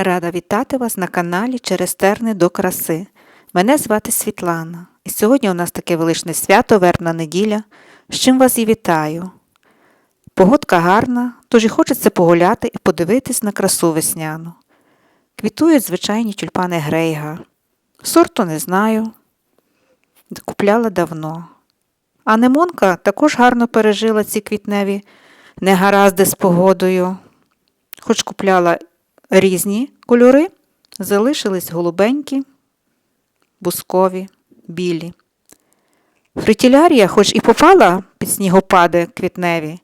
Рада вітати вас на каналі Через терни до краси. Мене звати Світлана, і сьогодні у нас таке величне свято, вербна неділя, з чим вас і вітаю. Погодка гарна, тож і хочеться погуляти і подивитись на красу весняну. Квітують звичайні тюльпани Грейга. Сорту не знаю, купляла давно. А Немонка також гарно пережила ці квітневі негаразди з погодою. Хоч купляла різні кольори, залишились голубенькі, бускові, білі. Фритілярія, хоч і попала під снігопади квітневі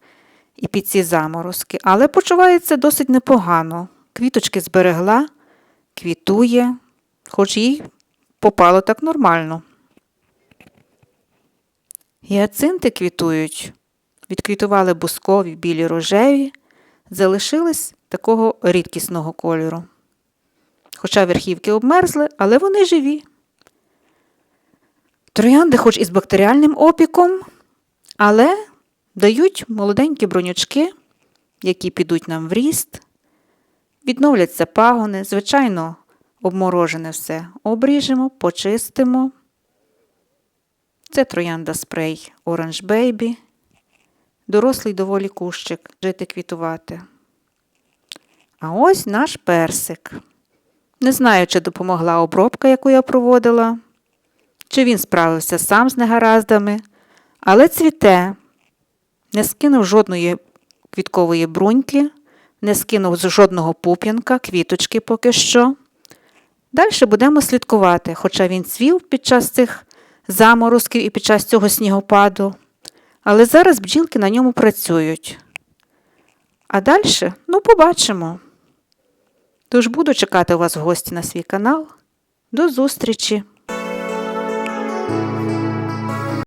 і під ці заморозки, але почувається досить непогано. Квіточки зберегла, квітує, хоч їй попало так нормально. Гіацинти квітують, відквітували бускові, білі рожеві, залишились такого рідкісного кольору. Хоча верхівки обмерзли, але вони живі. Троянди, хоч і з бактеріальним опіком, але дають молоденькі бронючки, які підуть нам в ріст, відновляться пагони, звичайно, обморожене все обріжемо, почистимо. Це троянда спрей Orange Baby. Дорослий доволі кущик жити квітувати. А ось наш персик. Не знаю, чи допомогла обробка, яку я проводила, чи він справився сам з негараздами, але цвіте, не скинув жодної квіткової бруньки, не скинув жодного пуп'янка, квіточки поки що. Далі будемо слідкувати, хоча він цвів під час цих заморозків і під час цього снігопаду. Але зараз бджілки на ньому працюють. А далі, ну, побачимо. Тож буду чекати вас в гості на свій канал. До зустрічі!